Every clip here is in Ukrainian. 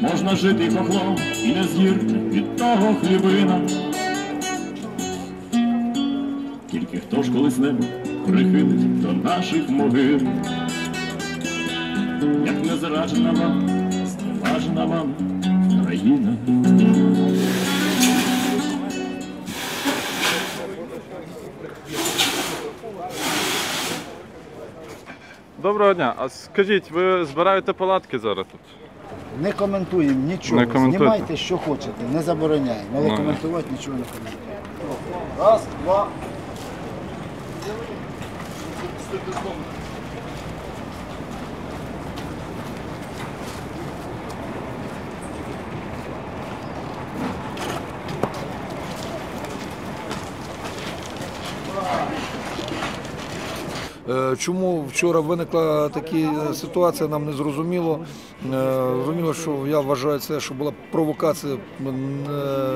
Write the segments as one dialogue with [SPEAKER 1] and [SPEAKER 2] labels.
[SPEAKER 1] можна жити хохлом і не з'їрти від того хлібина. Тільки хто ж колись небо прихилить до наших могил, як не зраджена вам, зневажена вам країна.
[SPEAKER 2] Доброго дня. А скажіть, ви збираєте палатки зараз тут?
[SPEAKER 3] Не коментуємо нічого.
[SPEAKER 2] Не коментуйте.
[SPEAKER 3] Знімайте, що хочете, не забороняємо. Але
[SPEAKER 2] Ну.
[SPEAKER 3] коментувати нічого не коментуємо. Раз, два.
[SPEAKER 4] Чому вчора виникла така ситуація, нам не зрозуміло. Е, Зрозуміло, що я вважаю це, що була провокація е,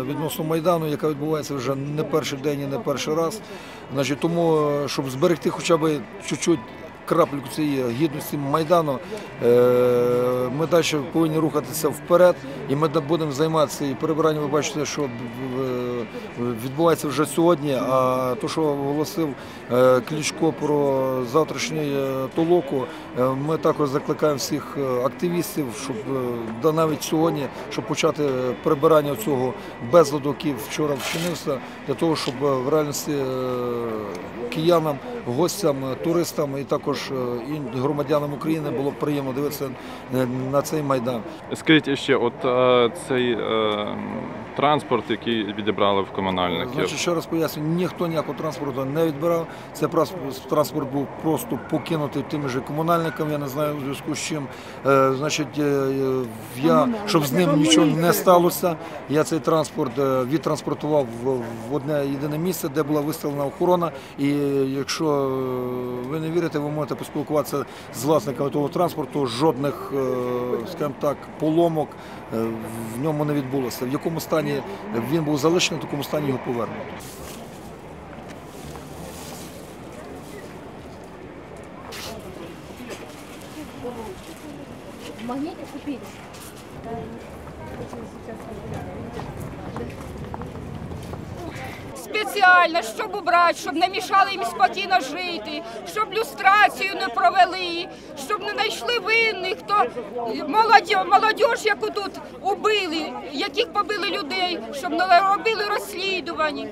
[SPEAKER 4] відносно Майдану, яка відбувається вже не перший день і не перший раз. Значить, тому, е, щоб зберегти хоча б чуть-чуть краплю цієї гідності Майдану, е, ми далі повинні рухатися вперед, і ми будемо займатися і перебиранням. Ви бачите, що е, відбувається вже сьогодні. А то, що оголосив е, Кличко про завтрашній е, толоку, е, ми також закликаємо всіх активістів, щоб да навіть сьогодні, щоб почати прибирання цього безладу, який вчора вчинився, для того, щоб в реальності киянам, гостям, туристам і також громадянам України було приємно дивитися на цей майдан.
[SPEAKER 2] Скажіть ще, от цей транспорт, який відібрали в комунальників.
[SPEAKER 4] Значить, ще раз поясню, ніхто ніякого транспорту не відбирав. Це транспорт був просто покинутий тими ж комунальниками. Я не знаю у зв'язку з чим. Е, значить, е, е, я, щоб з ним нічого не сталося, я цей транспорт відтранспортував в, одне єдине місце, де була виставлена охорона. І якщо ви не вірите, ви можете поспілкуватися з власниками того транспорту. Жодних, скажімо так, поломок в ньому не відбулося. В якому стані він був залишений, в такому стані його повернуто.
[SPEAKER 5] В купили.
[SPEAKER 6] спеціально, щоб убрати, щоб не мішали їм спокійно жити, щоб люстрацію не провели, не знайшли винних, хто молодь, яку тут убили, яких побили людей, щоб робили розслідування.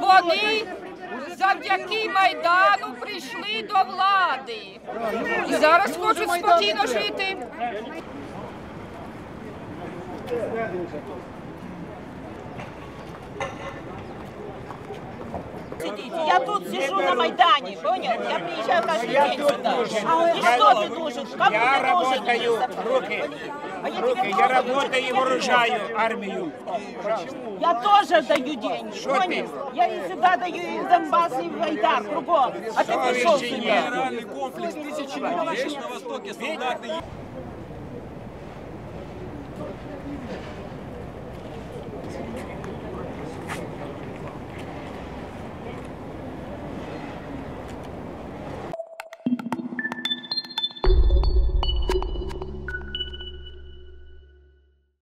[SPEAKER 6] Вони завдяки Майдану прийшли до влади. І зараз хочуть спокійно жити.
[SPEAKER 7] Я тут сижу на Майдане, понял? Я приезжаю каждый день сюда. И что ты должен? Кому
[SPEAKER 8] Я
[SPEAKER 7] ты должен?
[SPEAKER 8] работаю, руки,
[SPEAKER 7] А я
[SPEAKER 8] руки,
[SPEAKER 7] тебе
[SPEAKER 8] я
[SPEAKER 7] тоже
[SPEAKER 8] работаю и вооружаю армию.
[SPEAKER 7] Я тоже даю деньги,
[SPEAKER 8] Что
[SPEAKER 7] понял?
[SPEAKER 8] ты?
[SPEAKER 7] Я и сюда даю, и в Донбасс, и в Айдар, кругом. А ты пришел
[SPEAKER 8] Совести
[SPEAKER 7] сюда.
[SPEAKER 8] нет.
[SPEAKER 9] комплекс тысячи людей на Востоке стандартный.